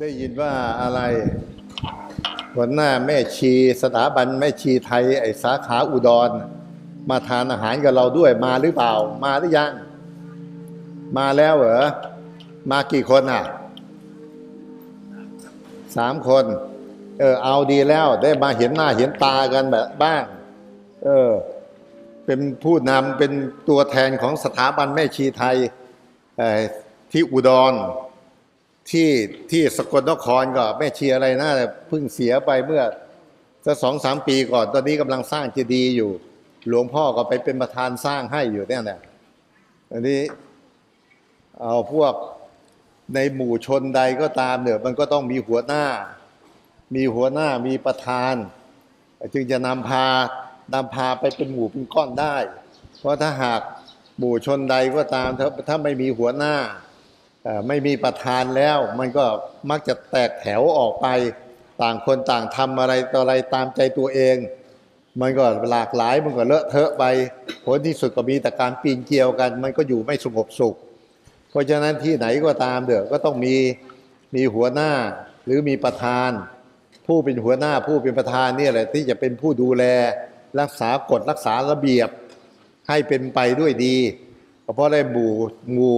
ได้ยินว่าอะไรวันหน้าแม่ชีสถาบันแม่ชีไทย ไอสาขาอุดร มาทานอาหารกับเราด้วยมาหรือเปล่า มาหรือยัง มาแล้วเหรอ มากี่คนอะสามคน เออ เอาดีแล้วได้มาเห็นหน้าเห็นตากันแบบบ้าง เออ เป็นผู้นำเป็นตัวแทนของสถาบันแม่ชีไทยที่อุดร ที่ที่สกลนครก็แม่ชีอะไรนะเพิ่งเสียไปเมื่อสักสองสามปีก่อนตอนนี้กำลังสร้างเจดีย์อยู่ หลวงพ่อก็ไปเป็นประธานสร้างให้อยู่เนี่ยนะอันนี้เอาพวกในหมู่ชนใดก็ตามเนี่ยมันก็ต้องมีหัวหน้า มีหัวหน้ามีประธาน จึงจะนำพานำพาไปเป็นหมู่เป็นก้อนได้ เพราะถ้าหากหมู่ชนใดก็ตามถ้าถ้าไม่มีหัวหน้า ไม่มีประธานแล้ว มันก็มักจะแตกแถวออกไป ต่างคนต่างทำอะไรต่ออะไรตามใจตัวเอง มันก็หลากหลายมันก็เลอะเทอะไปผลที่สุดก็มีแต่การปีนเกลียวกัน มันก็อยู่ไม่สงบสุข เพราะฉะนั้นที่ไหนก็ตามเด้อก็ต้องมีมีหัวหน้าหรือมีประธาน ผู้เป็นหัวหน้าผู้เป็นประธานนี่แหละที่จะเป็นผู้ดูแลรักษากฎรักษาระเบียบให้เป็นไปด้วยดี เพราะได้หมู่หมู่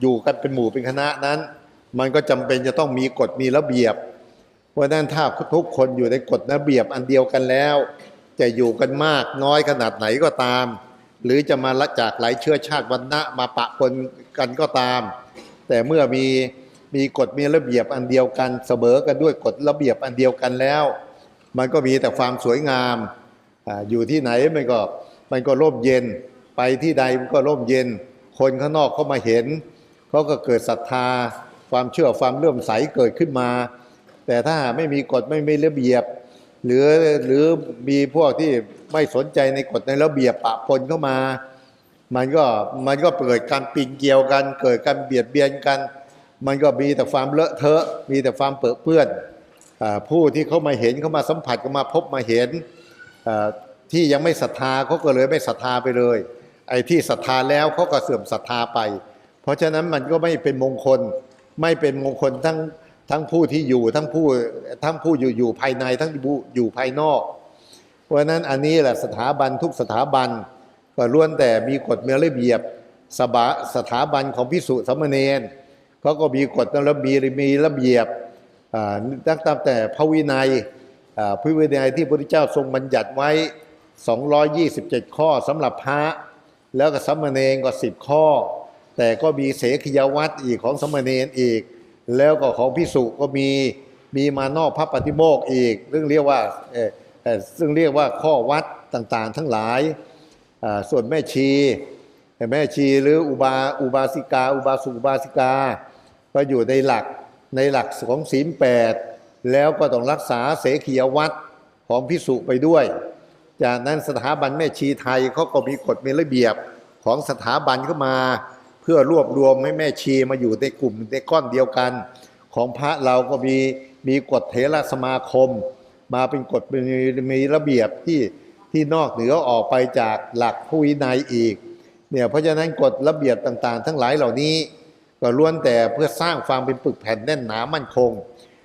อยู่กันเป็นหมู่เป็นคณะนั้น มันก็จำเป็นจะต้องมีกฎมีระเบียบเพราะนั้นถ้าทุกคนอยู่ในกฎระเบียบอันเดียวกันแล้ว จะอยู่กันมากน้อยขนาดไหนก็ตาม หรือจะมาละจากหลายเชื้อชาติวรรณะมาปะปนกันก็ตาม แต่เมื่อมีมีกฎมีระเบียบอันเดียวกันเสมอกันด้วยกฎระเบียบอันเดียวกันแล้ว มันก็มีแต่ความสวยงามออยู่ที่ไหนมันก็มันก็ร่มเย็น ไปที่ใดมันก็ร่มเย็น คนข้างนอกเขามาเห็นเขาก็เกิดศรัทธา ความเชื่อความเลื่อมใสเกิดขึ้นมา แต่ถ้าไม่มีกฎไม่ไมีระเบียบ หรือหรือมีพวกที่ไม่สนใจในกฎในระเบียบปะปนเข้ามา มันก็มันก็เกิดการปีนเกลียวกัน เกิดการเบียดเบียนกัน มันก็มีแต่ความเลอะเทอะ มีแต่ความเปื้อเปื้อนผู้ที่เขามาเห็นเขามาสัมผัสเขามาพบมาเห็นที่ยังไม่ศรัทธาเขาก็เลยไม่ศรัทธาไปเลย ไอ้ที่ศรัทธาแล้วเขาก็เสื่อมศรัทธาไป เพราะฉะนั้นมันก็ไม่เป็นมงคล ไม่เป็นมงคลทั้งทั้งผู้ที่อยู่ทั้งผู้ทั้งผู้อยู่อยู่ภายในทั้งผู้อยู่ภายนอก เพราะฉะนั้นอันนี้แหละสถาบันทุกสถาบันก็ล้วนแต่มีกฎมีระเบียบสบาสถาบันของพิสุสามเณรเขาก็มีกฎระเบียบมีระเบียบตั้งแต่พระวินัยพระวินัยที่พระพุทธเจ้าทรงบัญญัติไว้ 227 ข้อสำหรับพระ แล้วก็สามเณรก็10ข้อ แต่ก็มีเสขียวัตรอีกของสามเณรอีก แล้วก็ของพิสุก็มีมีมานอกพระปฏิโมกข์อีก ซึ่งเรียกว่าเออซึ่งเรียกว่าข้อวัดต่างๆ ทั้งหลาย ส่วนแม่ชีแม่ชีหรืออุบาอุบาสิกา อุบาสุอุบาสิกา ก็อยู่ในหลักในหลักของศีลแปดแล้วก็ต้องรักษาเสขียวัตรของพิสุไปด้วย จากนั้นสถาบันแม่ชีไทยเขาก็มีกฎมีระเบียบของสถาบันเข้ามา เพื่อรวบรวมให้แม่ชีมาอยู่ในกลุ่มในก้อนเดียวกัน ของพระเราก็มีมีกฎเถรสมาคม มาเป็นกฎมีมีระเบียบที่ที่นอกเหนือออกไปจากหลักผู้วินัยอีกเนี่ยเพราะฉะนั้นกฎระเบียบต่างๆ ทั้งหลายเหล่านี้ก็ล้วนแต่เพื่อสร้างความเป็นปึกแผ่นแน่นหนามั่นคง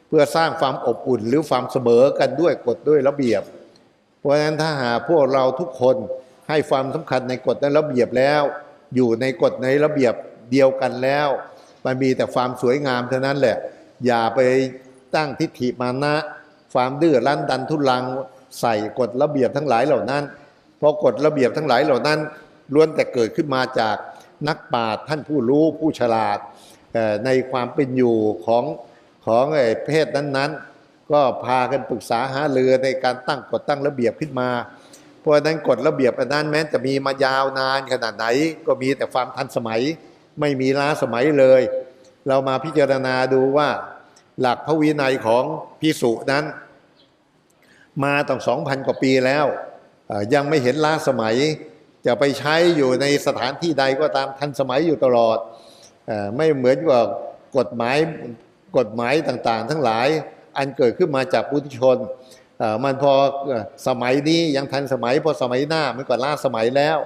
เพื่อสร้างความอบอุ่นหรือความเสมอกันด้วยกฎด้วยระเบียบ เพราะฉะนั้นถ้าหาพวกเราทุกคนให้ความสำคัญในกฎในระเบียบแล้ว อยู่ในกฎในระเบียบเดียวกันแล้ว มันมีแต่ความสวยงามเท่านั้นแหละ อย่าไปตั้งทิฏฐิมานะ ความดื้อรั้นดันทุลังใส่กฎระเบียบทั้งหลายเหล่านั้นเพราะกฎระเบียบทั้งหลายเหล่านั้นล้วนแต่เกิดขึ้นมาจากนักปราชญ์ท่านผู้รู้ผู้ฉลาดในความเป็นอยู่ของของไอ้เพศนั้นๆ ก็พากันปรึกษาหาเรือในการตั้งกฎตั้งระเบียบขึ้นมา เพราะฉะนั้นกฎระเบียบอันนั้นแม้จะมีมายาวนานขนาดไหน ก็มีแต่ความทันสมัย ไม่มีล้าสมัยเลย เรามาพิจารณาดูว่า หลักพระวินัยของพิสุนั้น มาตั้งสองพันกว่าปีแล้วยังไม่เห็นล้าสมัย จะไปใช้อยู่ในสถานที่ใดก็ตามทันสมัยอยู่ตลอด ไม่เหมือนกับกฎหมายกฎหมายต่างๆ ทั้งหลาย อันเกิดขึ้นมาจากปุถุชนมันพอสมัยนี้ยังทันสมัยพอสมัยหน้ามันก็ล้าสมัยแล้ว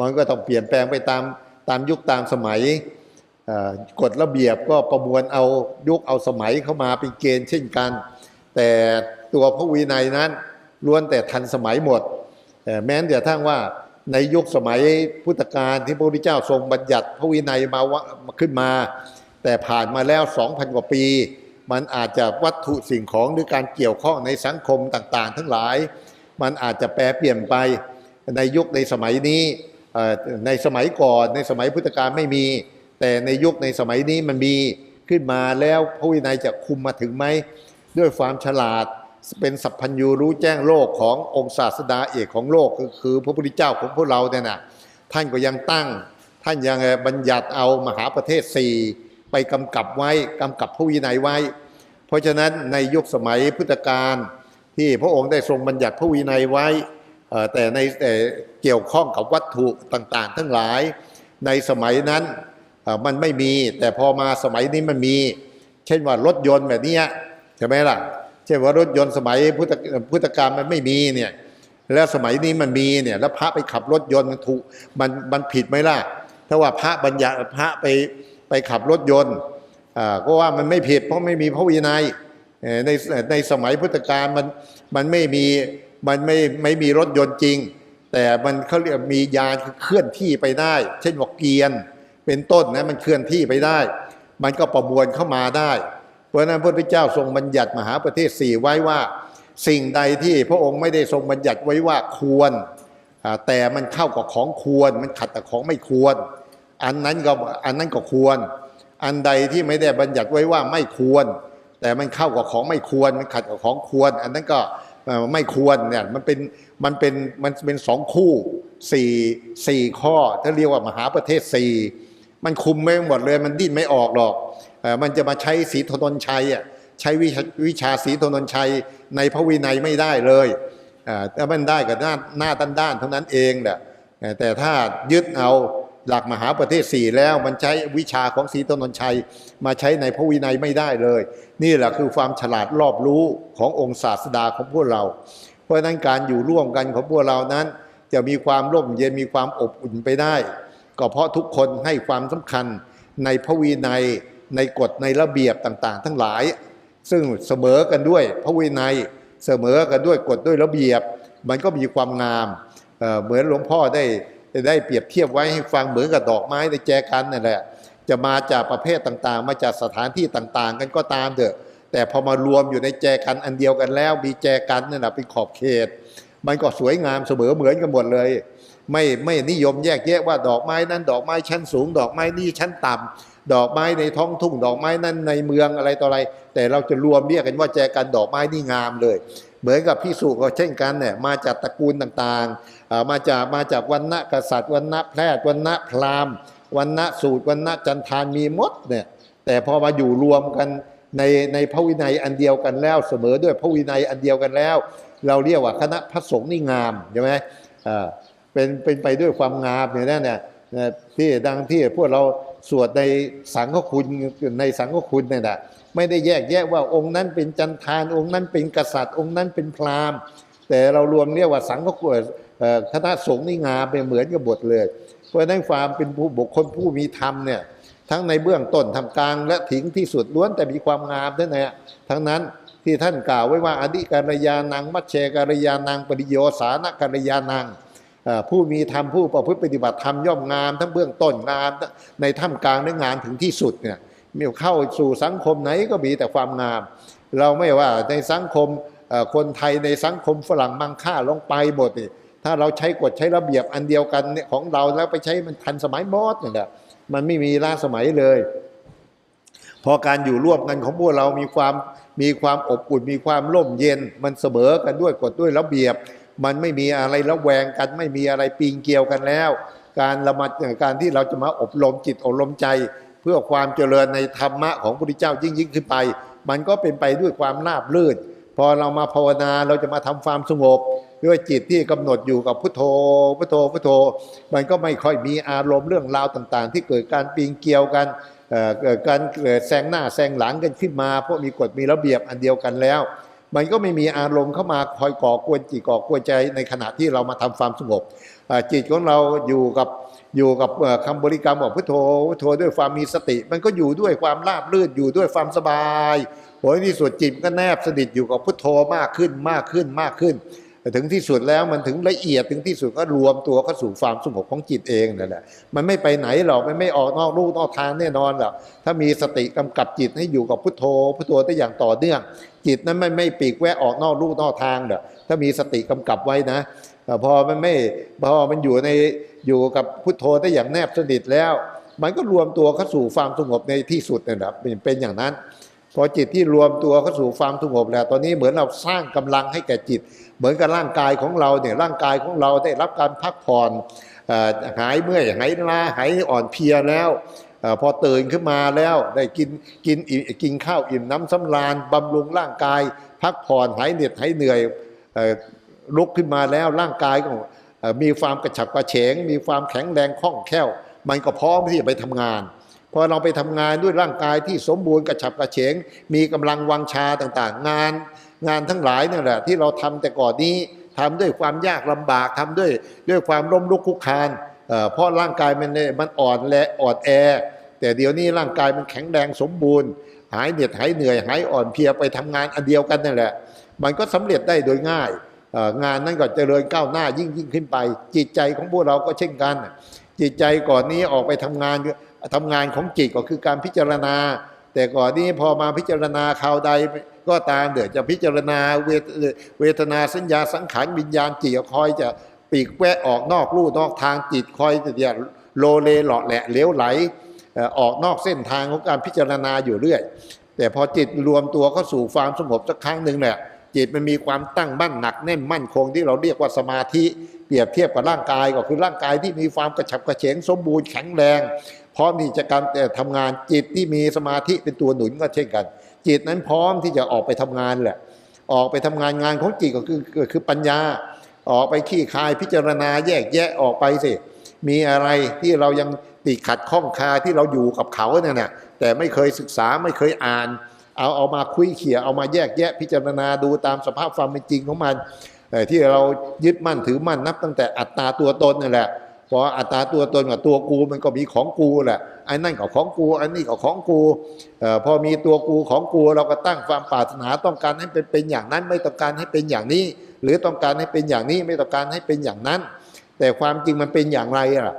มันก็ต้องเปลี่ยนแปลงไปตามตามยุคตามสมัยกฎระเบียบก็ประมวลเอายุคเอาสมัยเข้ามาเป็นเกณฑ์เช่นกัน แต่ตัวพระวินัยนั้นล้วนแต่ทันสมัยหมดแม้แต่ทั้งว่าในยุคสมัยพุทธกาลที่พระพุทธเจ้าทรงบัญญัติพระวินัยมาขึ้นมา แต่ผ่านมาแล้ว2,000กว่าปี มันอาจจะวัตถุสิ่งของหรือการเกี่ยวข้องในสังคมต่างๆ ทั้งหลาย มันอาจจะแปรเปลี่ยนไปในยุคในสมัยนี้ในสมัยก่อนในสมัยพุทธกาลไม่มี แต่ในยุคในสมัยนี้มันมีขึ้นมาแล้วพระวินัยจะคุมมาถึงไหม ด้วยความฉลาดเป็นสัพพัญญูรู้แจ้งโลกขององค์ศาสดาเอกของโลกก็คือพระพุทธเจ้าของพวกเราเนี่ยนะท่านก็ยังตั้ง ท่านยังบัญญัติเอามหาประเทศสี่ ไปกำกับไว้กำกับพระวินัยไว้ เพราะฉะนั้นในยุคสมัยพุทธกาลที่พระองค์ได้ทรงบัญญัติพระวินัยไว้แต่ในแต่เกี่ยวข้องกับวัตถุต่างๆ ทั้งหลายในสมัยนั้นมันไม่มี แต่พอมาสมัยนี้มันมี เช่นว่ารถยนต์แบบนี้ใช่ไหมล่ะเช่นว่ารถยนต์สมัยพุทธพุทธกาลมันไม่มีเนี่ยแล้วสมัยนี้มันมีเนี่ยแล้วพระไปขับรถยนต์มันถูกมันมันผิดไหมล่ะถ้าว่าพระบัญญัติพระไป ไปขับรถยนต์ก็ว่ามันไม่ผิดเพราะไม่มีพระวินัยในในสมัยพุทธกาลมันมันไม่มีมันไม่ไม่มีรถยนต์จริง แต่มันเขาเรียกมียานเคลื่อนที่ไปได้ เช่นว่าเกียร์เป็นต้นนะมันเคลื่อนที่ไปได้ มันก็ประมวลเข้ามาได้ เพราะนั้นพระพุทธเจ้าทรงบัญญัติมหาประเทศสี่ไว้ว่า สิ่งใดที่พระองค์ไม่ได้ทรงบัญญัติไว้ว่าควร แต่มันเข้ากับของควร มันขัดกับของไม่ควร อันนั้นก็อันนั้นก็ควร อันใดที่ไม่ได้บัญญัติไว้ว่าไม่ควร แต่มันเข้ากับของไม่ควรมันขัดกับของควร อันนั้นก็ไม่ควรเนี่ยมันเป็นมันเป็นมันเป็นสองคู่สี่สี่ข้อถ้าเรียกว่ามหาประเทศสี่มันคุมไม่หมดเลยมันดิ้นไม่ออกหรอกมันจะมาใช้สีธนนชัยอะใช้วิชาวิชาสีธนนชัยในพระวินัยไม่ได้เลยอ่าถ้ามันได้กับหน้าหน้าด้านๆเท่านั้นเองแหละเอ่อแต่ถ้ายึดเอา หลักมหาประเทศสี่แล้วมันใช้วิชาของสีธนนชัย มาใช้ในพระวินัยไม่ได้เลย นี่แหละคือความฉลาดรอบรู้ขององค์ศาสดาของพวกเรา เพราะนั้นการอยู่ร่วมกันของพวกเรานั้น จะมีความร่มเย็นมีความอบอุ่นไปได้ ก็เพราะทุกคนให้ความสำคัญในพระวินัยในกฎในระเบียบต่างๆ ทั้งหลาย ซึ่งเสมอกันด้วยพระวินัยเสมอกันด้วยกฎด้วยระเบียบ มันก็มีความงามเเหมือนหลวงพ่อได้ ได้เปรียบเทียบไว้ให้ฟังเหมือนกับดอกไม้ในแจกันนั่นแหละ จะมาจากประเภทต่างๆ มาจากสถานที่ต่างๆ กันก็ตามเถอะ แต่พอมารวมอยู่ในแจกันอันเดียวกันแล้ว มีแจกันนั่นแหละเป็นขอบเขต มันก็สวยงามเสมอเหมือนกันหมดเลย ไม่ไม่นิยมแยกแยะว่าดอกไม้นั้นดอกไม้ชั้นสูง ดอกไม้นี่ชั้นต่ำ ดอกไม้ในท้องทุ่ง ดอกไม้นั้นในเมืองอะไรต่ออะไร แต่เราจะรวมเรียกกันว่าแจกันดอกไม้นี่งามเลย เหมือนกับพิสุก็เช่นกันเนี่ยมาจากตระกูลต่างๆ มาจากมาจากวันณะกษัตริย์วันณะแพทย์วันณะพราหมณ์วันณะสูตรวันณะจันทานมีมดเนี่ยแต่พอมาอยู่รวมกันในในพระวินัยอันเดียวกันแล้วเสมอด้วยพระวินัยอันเดียวกันแล้ว เราเรียกว่าคณะพระสงฆ์นี่งามใช่ไหมอ่าเป็นเป็นไปด้วยความงามอย่างนั้นเนี่ยที่ดังที่พวกเรา สวดในสังฆคุณในสังฆคุณเนี่ยนะไม่ได้แยกแยะว่าองค์นั้นเป็นจันทานองค์นั้นเป็นกษัตริย์ องค์นั้นเป็นพราหมณ์ แต่เรารวมเรียกว่าสังฆคุณคณะสงฆ์นี่งามไปเหมือนกับบทเลย เพราะนั้นความเป็นผู้บุคคลผู้มีธรรมเนี่ยทั้งในเบื้องต้นทำกลางและถึงที่สุดล้วนแต่มีความงามทั้งนั้นทั้งนั้นที่ท่านกล่าวไว้ว่าอธิการยานัง มัชเชการยานังปริโยสานการยานัง ผู้มีธรรมผู้ประพฤติปฏิบัติธรรมย่อมงามทั้งเบื้องต้นงามในท่ามกลางและงามถึงที่สุดเนี่ยมีเข้าสู่สังคมไหนก็มีแต่ความงาม เราไม่ว่าในสังคมคนไทยในสังคมฝรั่งมังค่าลงไปหมดนี่ถ้าเราใช้กฎใช้ระเบียบอันเดียวกันเนี่ยของเราแล้วไปใช้มันทันสมัยมอดนี่แหละมันไม่มีล้าสมัยเลย พอการอยู่ร่วมกันของพวกเรามีความมีความอบอุ่นมีความร่มเย็น มันเสมอกันด้วยกฎด้วยระเบียบ มันไม่มีอะไรระแวงกัน ไม่มีอะไรปีงเกี่ยวกันแล้ว การละมัดการที่เราจะมาอบรมจิตอบรมใจ เพื่อความเจริญในธรรมะของพระพุทธเจ้ายิ่งยิ่งขึ้นไป มันก็เป็นไปด้วยความราบรื่น พอเรามาภาวนาเราจะมาทำความสงบด้วยจิตที่กำหนดอยู่กับพุทโธพุทโธพุทโธ มันก็ไม่ค่อยมีอารมณ์เรื่องราวต่างๆ ที่เกิดการปีงเกี่ยวกันเกิดการเกิดแซงหน้าแซงหลังกันขึ้นมา เพราะมีกฎมีระเบียบอันเดียวกันแล้ว มันก็ไม่มีอารมณ์เข้ามาคอยก่อกวนจิตก่อกวนใจในขณะที่เรามาทำความสงบจิตของเราอยู่กับอยู่กับเอ่อคำบริกรรมของพุทโธพุทโธด้วยความมีสติ มันก็อยู่ด้วยความราบรื่นอยู่ด้วยความสบายโอ้ยที่สุดจิตก็แนบสนิทอยู่กับพุทโธมากขึ้นมากขึ้นมากขึ้น ถึงที่สุดแล้วมันถึงละเอียดถึงที่สุดก็รวมตัวเข้าสู่ความสงบของจิตเองนั่นแหละ มันไม่ไปไหนหรอกมันไม่ออกนอกลู่นอกทางแน่นอนหรอกถ้ามีสติกำกับจิตให้อยู่กับพุทโธพุทโธได้อย่างต่อเนื่อง จิตนั้นไม่ไม่ปีกแวะออกนอกลู่นอกทางเด้อถ้ามีสติกำกับไว้นะพอมันไม่พอมันอยู่ในอยู่กับพุทโธได้อย่างแนบสนิทแล้ว มันก็รวมตัวเข้าสู่ความสงบในที่สุดนะครับเป็นเป็นอย่างนั้น พอจิตที่รวมตัวเข้าสู่ความสงบแล้ว ตอนนี้เหมือนเราสร้างกำลังให้แก่จิต เหมือนกับร่างกายของเราเนี่ยร่างกายของเราได้รับการพักผ่อนหายเมื่อยหายล้าหายอ่อนเพลียแล้วอพอตื่นขึ้นมาแล้วได้กินกินกินข้าวอิ่มน้ำสำราญบำรุงร่างกาย พักผ่อนหายเหน็ดหายเหนื่อยลุกขึ้นมาแล้วร่างกายก็เอ่อมีความกระฉับกระเฉง มีความแข็งแรงคล่องแคล่ว มันก็พร้อมที่จะไปทำงาน พอเราไปทำงานด้วยร่างกายที่สมบูรณ์กระฉับกระเฉง มีกำลังวังชาต่างๆ งาน งานทั้งหลายนั่นแหละที่เราทำแต่ก่อนนี้ทำด้วยความยากลำบากทำด้วยด้วยความล้มลุกคุกคานเพราะร่างกายมันเนี่ยมันอ่อนและอ่อนแอ แต่เดี๋ยวนี้ร่างกายมันแข็งแรงสมบูรณ์ หายเหน็ดหายเหนื่อยหายอ่อนเพลียไปทำงานอันเดียวกันนั่นแหละ มันก็สำเร็จได้โดยง่ายงานนั้นก็เจริญก้าวหน้ายิ่งยิ่งขึ้นไป จิตใจของพวกเราก็เช่นกัน จิตใจก่อนนี้ออกไปทำงาน ทำงานของจิตก็คือการพิจารณา แต่ก่อนนี้พอมาพิจารณาคราวใดก็ตามเดี๋ยวจะพิจารณาเวทเวทนาสัญญาสังขารวิญญาณจิตก็คอยจะปีกแวะออกนอกลู่นอกทางจิตคอยจะโลเลหลาะแหละเหลวไหลออออกนอกเส้นทางของการพิจารณาอยู่เรื่อย แต่พอจิตรวมตัวเข้าสู่ความสงบสักครั้งหนึ่งเนี่ยจิตมันมีความตั้งมั่นหนักแน่นมั่นคงที่เราเรียกว่าสมาธิเปรียบเทียบกับร่างกายก็คือร่างกายที่มีความกระฉับกระเฉงสมบูรณ์แข็งแรง พร้อมที่จะการแต่ทำงานจิตที่มีสมาธิเป็นตัวหนุนก็เช่นกัน จิตนั้นพร้อมที่จะออกไปทำงานแหละ ออกไปทำงานงานของจิตก็คือคือคือปัญญา ออกไปขี้คายพิจารณาแยกแยะออกไปสิมีอะไรที่เรายังติดขัดข้องคาที่เราอยู่กับเขาเนี่ยนะแต่ไม่เคยศึกษาไม่เคยอ่าน เอาเอามาคุยเขี่ยเอามาแยกแยะพิจารณาดูตามสภาพความเป็นจริงของมันที่เรายึดมั่นถือมั่นนับตั้งแต่อัตตาตัวตนนั่นแหละ พออัตตาตัวตนกับตัวกูมันก็มีของกูแหละไอ้นั่นก็ของกูอันนี้ก็ของกูอพอมีตัวกูของกูเราก็ตั้งความปรารถนาต้องการให้เป็นเป็นอย่างนั้น ไม่ต้องการให้เป็นอย่างนี้ หรือต้องการให้เป็นอย่างนี้ไม่ต้องการให้เป็นอย่างนั้น แต่ความจริงมันเป็นอย่างไรอะ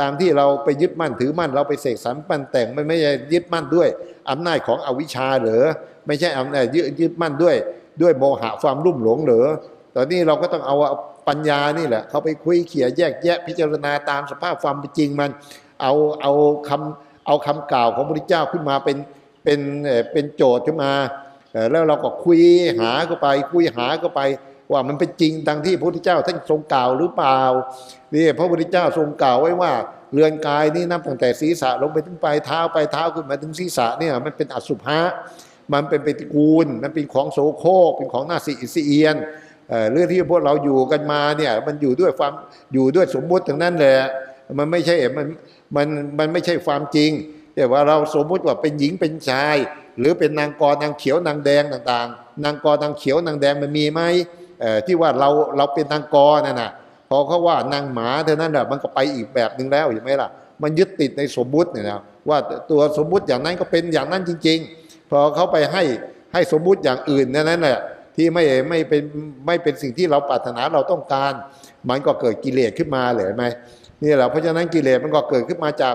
ตามที่เราไปยึดมั่นถือมั่นเราไปเสกสรรปั้นแต่งมันไม่ใช่ยึดมั่นด้วยอำนาจของอวิชชาหรือไม่ใช่อำนาจยึดยึดมั่นด้วย ด้วยโมหะความรุ่มหลงหรือตอนนี้เราก็ต้องเอา ปัญญานี่แหละ เขาไปคุยเขี่ยแยกแยะพิจารณาตามสภาพความเป็นจริงมัน เอาเอาคำเอาคำกล่าวของพระพุทธเจ้าขึ้นมาเป็นเป็นเป็นโจทย์ขึ้นมาแล้วเราก็คุยหาเข้าไป คุยหาเข้าไป ว่ามันเป็นจริงดังที่พระพุทธเจ้าท่านทรงกล่าวหรือเปล่านี่พระพุทธเจ้าทรงกล่าวไว้ว่าเรือนกายนี่นับตั้งแต่ศีรษะลงไปถึงปลายเท้าปลายเท้าขึ้นมาถึงศีรษะเนี่ยมันเป็นอสุภะมันเป็นปฏิกูล มันเป็นของโสโครกเป็นของน่าสิอิสเอียน เรื่องที่พวกเราอยู่กันมาเนี่ยมันอยู่ด้วยความอยู่ด้วยสมมุติทั้งนั้นแหละมันไม่ใช่มันมันมันไม่ใช่ความจริง แต่ว่าเราสมมุติว่าเป็นหญิงเป็นชาย หรือเป็นนางกรนางเขียวนางแดงต่างๆ นางกรนางเขียวนางแดงมันมีไหมที่ว่าเราเราเป็นนางกรนั่นน่ะพอเขาว่านางหมาเท่านั้นแหละมันก็ไปอีกแบบหนึ่งแล้วเห็นไหมล่ะ มันยึดติดในสมมุติเนี่ยนะว่าตัวสมมุติอย่างนั้นก็เป็นอย่างนั้นจริง ๆ พอเขาไปให้ให้สมมุติอย่างอื่นนั่นแหละ ที่ไม่ไม่เป็นไม่เป็นสิ่งที่เราปรารถนาเราต้องการ มันก็เกิดกิเลสขึ้นมาเลยไหมนี่แหละเพราะฉะนั้นกิเลสมันก็เกิดขึ้นมาจาก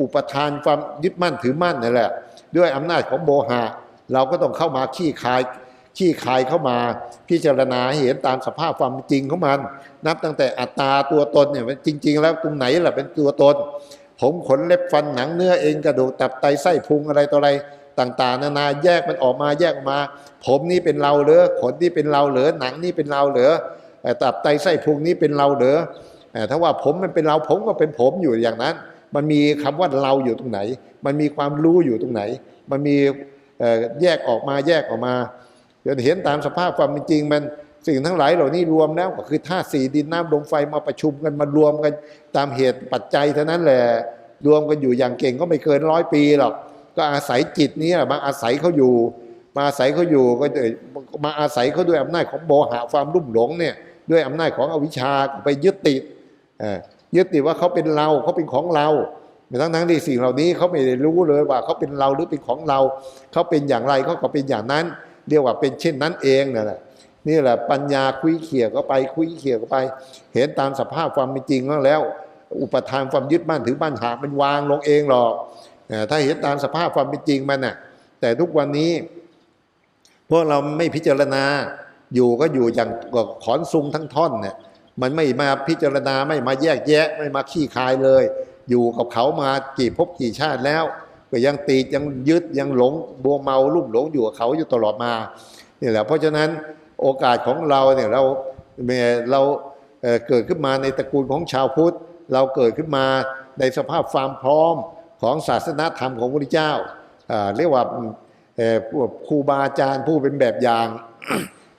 อุปทานความยึดมั่นถือมั่นนั่แหละ ด้วยอำนาจของโมหะ เราก็ต้องเข้ามาขี้คายขี้คายเข้ามาพิจารณาเห็นตามสภาพความจริงของมัน นับตั้งแต่อัตตาตัวตนเนี่ยจริง ๆ แล้วตรงไหนล่ะเป็นตัวตน ผมขนเล็บฟันหนังเนื้อเองกระดูกตับไตไส้พุงอะไรต่ออะไร ต่างๆ นานาแยกมันออกมาแยกออกมา ผมนี่เป็นเราเหรอขนนี่เป็นเราเหรอหนังนี่เป็นเราเหรอเอ่อตับไตไส้พุงนี่เป็นเราเหรอเอ่อถ้าว่าผมมันเป็นเราผมก็เป็นผมอยู่อย่างนั้น มันมีคำว่าเราอยู่ตรงไหน มันมีความรู้อยู่ตรงไหน มันมีแยกออกมาแยกออกมาจนเห็นตามสภาพความเป็นจริงมันสิ่งทั้งหลายเหล่านี้รวมแล้วก็คือธาตุสี่ดินน้ำลมไฟมาประชุมกันมารวมกันตามเหตุปัจจัยเท่านั้นแหละรวมกันอยู่อย่างเก่งก็ไม่เกินร้อยปีหรอก ก็อาศัยจิตนี้แหละมาอาศัยเขาอยู่ มาอาศัยเขาอยู่ก็เลยมาอาศัยเขาด้วยอำนาจของโมหะความรุ่มหลงเนี่ยด้วยอำนาจของอวิชชาไปยึดติดเออยึดติดว่าเขาเป็นเราเขาเป็นของเราทั้งทั้งที่สิ่งเหล่านี้เขาไม่ได้รู้เลยว่าเขาเป็นเราหรือเป็นของเรา เขาเป็นอย่างไรเขาก็เป็นอย่างนั้น เรียกว่าเป็นเช่นนั้นเองนั่นแหละนี่แหละปัญญาคุยเขี่ยก็ไปคุยเขี่ยก็ไป เห็นตามสภาพความเป็นจริงแล้วอุปทานความยึดมั่นถือมั่นหามันวางลงเองหรอกเอ่อ ถ้าเห็นตามสภาพความเป็นจริงมันน่ะแต่ทุกวันนี้ พวกเราไม่พิจารณาอยู่ก็อยู่อย่างขอนซุงทั้งท่อนเนี่ยมันไม่มาพิจารณาไม่มาแยกแยะ ไม่มาขี้คายเลย อยู่กับเขามากี่ภพกี่ชาติแล้ว ก็ยังติดยังยึดยังหลงบัวเมาลุ่มหลงอยู่กับเขาอยู่ตลอดมานี่แหละเพราะฉะนั้นโอกาสของเราเนี่ยเราเราเอ่อเกิดขึ้นมาในตระกูลของชาวพุทธ เราเกิดขึ้นมาในสภาพความพร้อม ของศาสนาธรรมของพระพุทธเจ้าเรียกว่าครูบาอาจารย์ผู้เป็นแบบอย่าง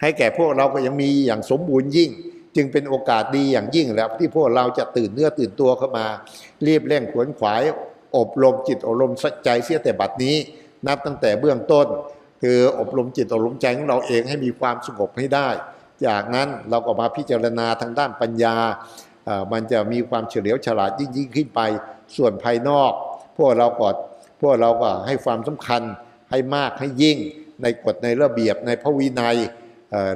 ให้แก่พวกเราก็ยังมีอย่างสมบูรณ์ยิ่ง จึงเป็นโอกาสดีอย่างยิ่งแล้วที่พวกเราจะตื่นเนื้อตื่นตัวเข้ามา รีบเร่งขวนขวาย อบรมจิตอบรมใจเสียแต่บัดนี้ นับตั้งแต่เบื้องต้น คืออบรมจิตอบรมใจของเราเองให้มีความสงบให้ได้ จากนั้นเราก็มาพิจารณาทางด้านปัญญา มันจะมีความเฉลียวฉลาดยิ่งยิ่งขึ้นไปส่วนภายนอก พวกเราก็พวกเราก็ให้ความสำคัญให้มากให้ยิ่งในกฎในระเบียบในพระวินัย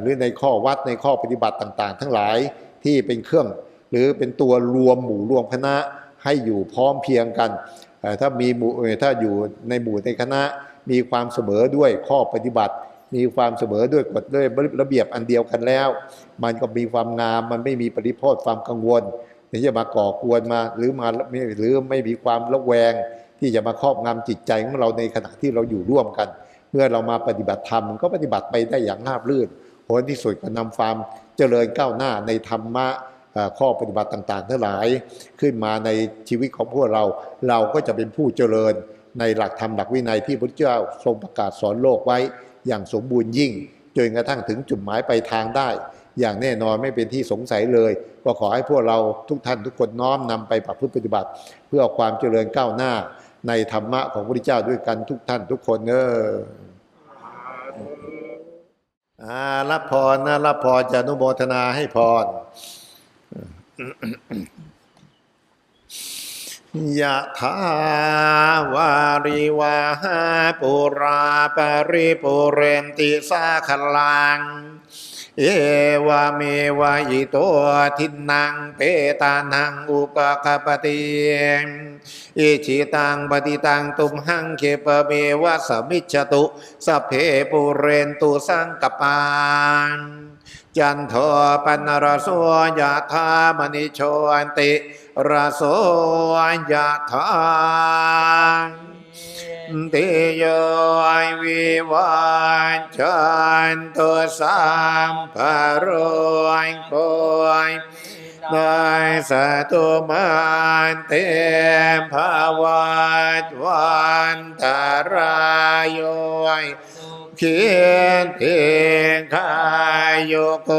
หรือในข้อวัดในข้อปฏิบัติต่างๆ ทั้งหลายที่เป็นเครื่อง หรือเป็นตัวรวมหมู่รวมคณะให้อยู่พร้อมเพียงกัน ถ้ามีหมู่ถ้าอยู่ในหมู่ในคณะมีความเสมอด้วยข้อปฏิบัติ มีความเสมอด้วยกฎด้วยระเบียบอันเดียวกันแล้ว มันก็มีความงามมันไม่มีปริโภทความกังวล ที่จะมาก่อกวนมาหรือมาหรือไม่มีความระแวง ที่จะมาครอบงำจิตใจของเราในขณะที่เราอยู่ร่วมกัน เมื่อเรามาปฏิบัติธรรมมันก็ปฏิบัติไปได้อย่างราบรื่นผลที่สุดก็นำความเจริญก้าวหน้าในธรรมะข้อปฏิบัติต่างๆทั้งหลายขึ้นมาในชีวิตของพวกเรา เราก็จะเป็นผู้เจริญในหลักธรรมหลักวินัยที่พระเจ้าทรงประกาศสอนโลกไว้อย่างสมบูรณ์ยิ่งจนกระทั่งถึงจุดหมายปลายทางได้ อย่างแน่นอนไม่เป็นที่สงสัยเลย ก็ขอให้พวกเราทุกท่านทุกคนน้อมนำไปประพฤติปฏิบัติ เพื่อความเจริญก้าวหน้าในธรรมะของพระพุทธเจ้าด้วยกันทุกท่านทุกคนเอออ่ารับพรนะรับพรจะนุโมทนาให้พรยะถาวาริวาหาปุราปริปุเรนติสาคลัง เอวาเมวะอิโตทินังเปตานังอุปกปปติอิชิตังปฏิตังตุมหังเคปเมวะสมิจตุสเพปุเรนตุสังกปานจันโทปนรโสยะธามณิโชอันติรโสยะธา ติโยวิวันจันตุสัมภโรยโคยนายสตุมันเตมภาวัตวันตารายโยเขียนเพลงขายโยโก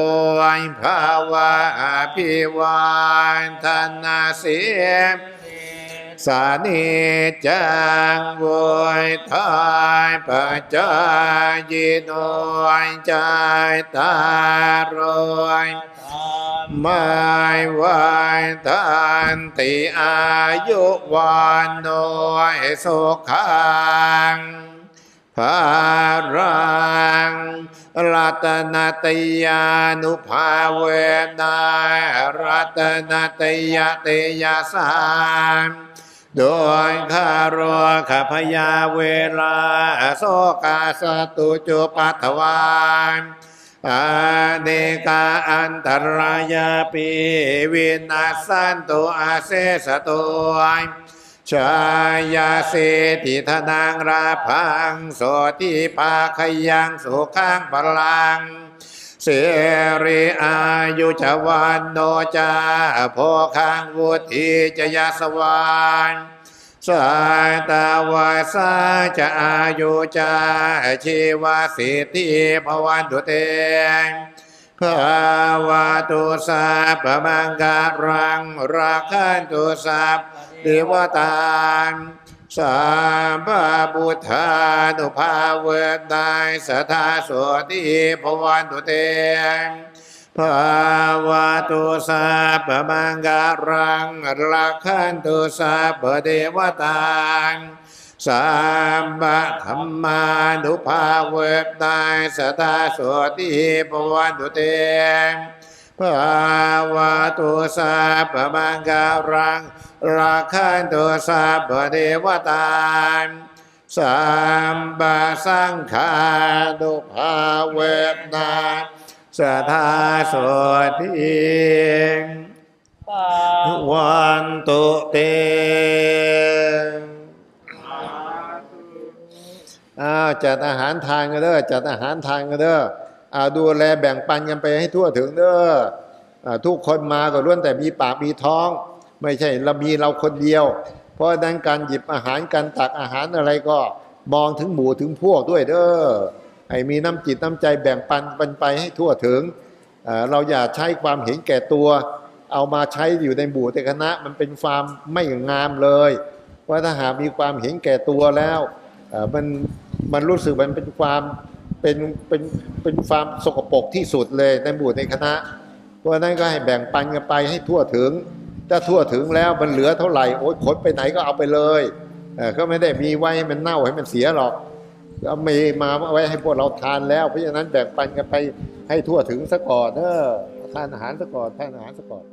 ยภาวะอภิวันธนาเสีย สานิจังววยทายปัจจายโนยใจตารอยไม่ไหวทันติอายุวันโนยสุขังภารังรัตนตยานุภาเวนารัตนตยเตยาสาม โดยคารวขพยาเวลาโสกาสตุจุปัตวานอาเนกาอันตรายาปีวินาสันตุอาเสสตุชายาเสติธนังราพังโสติปาขยังสุขังพลัง เสรีอายุจวันโนจาโพคังวุธิจยาสวานสายตาวาสาจะอายุจาชีวาสิทธิภวันตุเตงภาวะตุสัพพมังการังราคันตุสัพเทวตาน สัมปะบุทธานุภาเวตายสทธาโสติภวันตุเตภาวะตุสัพพมังการังรักขันตุสัพพเทวตาสัมปะธรรมานุภาเวทนายสตาโสติปวันตุเต ภาวะตุสัพพมังการังรักขันตุสัพเทวตาสัมปะสังขานุภาเวนาสทาโสติวันตุเตอ้าวจัดอาหารทานกันเด้อจัดอาหารทานกันเด้อ ดูแลแบ่งปันกันไปให้ทั่วถึงเด้อทุกคนมาก็ล้วนแต่มีปากมีท้อง ไม่ใช่เรามีเราคนเดียว เพราะฉะนั้นการหยิบอาหารการตักอาหารอะไรก็มองถึงหมู่ถึงพวกด้วยเด้อให้มีน้ำจิตน้ำใจแบ่งปันปันไปให้ทั่วถึง เราอย่าใช้ความเห็นแก่ตัว เอามาใช้อยู่ในหมู่ในคณะมันเป็นความไม่งามเลยเพราถ้าหากมีความเห็นแก่ตัวแล้วมันมันรู้สึกมันเป็นความ เป็นเป็นเป็นความสกปรกที่สุดเลยในหมู่ในคณะ เพราะนั้นก็ให้แบ่งปันกันไปให้ทั่วถึง ถ้าทั่วถึงแล้วมันเหลือเท่าไหร่โอ๊ยขนไปไหนก็เอาไปเลยเออก็ไม่ได้มีไว้ให้มันเน่าให้มันเสียหรอกก็มีมาไว้ให้พวกเราทานแล้ว เพราะฉะนั้นแบ่งปันกันไปให้ทั่วถึงซะก่อนเออทานอาหารซะก่อนทานอาหารซะก่อน